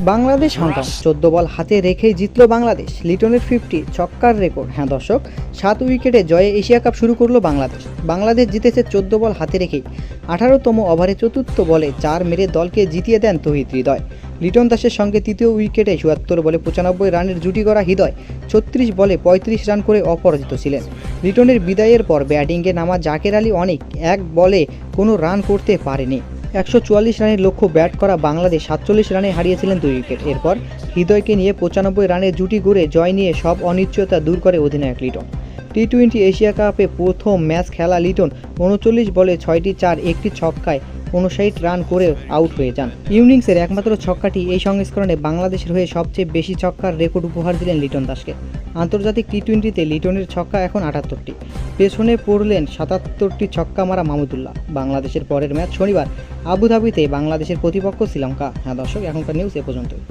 Bangladesh Hong Kong চোদ্দ বল হাতে রেখেই জিতল বাংলাদেশ। লিটনের ফিফটি ছক্কার রেকর্ড। হ্যাঁ দর্শক, সাত উইকেটে জয়ে এশিয়া কাপ শুরু করল বাংলাদেশ। বাংলাদেশ জিতেছে চোদ্দ বল হাতে রেখেই। আঠারোতম ওভারে চতুর্থ বলে চার মেরে দলকে জিতিয়ে দেন তহিদ হৃদয়। লিটন দাসের সঙ্গে তৃতীয় উইকেটে চুয়াত্তর বলে পঁচানব্বই রানের জুটি করা হৃদয় ছত্রিশ বলে পঁয়ত্রিশ রান করে অপরাজিত ছিলেন। লিটনের বিদায়ের পর ব্যাটিংয়ে নামা জাকের আলী অনেক এক বলে কোনো রান করতে পারেনি। একশো চুয়াল্লিশ রানের লক্ষ্য ব্যাট করা বাংলাদেশ সাতচল্লিশ রানে হারিয়েছিলেন দুই উইকেট। এরপর হৃদয়কে নিয়ে পঁচানব্বই রানের জুটি গড়ে জয় নিয়ে সব অনিশ্চয়তা দূর করে অধিনায়ক লিটন। টি টোয়েন্টি এশিয়া কাপে প্রথম ম্যাচ খেলা লিটন উনচল্লিশ বলে ছয়টি চার, একটি ছক্কায় উনষাট রান করে আউট হয়ে যান। ইউনিংসের একমাত্র ছক্কাটি এই সংস্করণে বাংলাদেশের হয়ে সবচেয়ে বেশি ছক্কার রেকর্ড উপহার দিলেন লিটন দাসকে। আন্তর্জাতিক টি টোয়েন্টিতে লিটনের ছক্কা এখন আটাত্তরটি। পেছনে পড়লেন সাতাত্তরটি ছক্কা মারা মাহমুদুল্লাহ বাংলাদেশের পরের ম্যাচ শনিবার আবুধাবিতে বাংলাদেশের প্রতিপক্ষ শ্রীলঙ্কা। হ্যাঁ দর্শক, এখনকার নিউজ এ পর্যন্তই।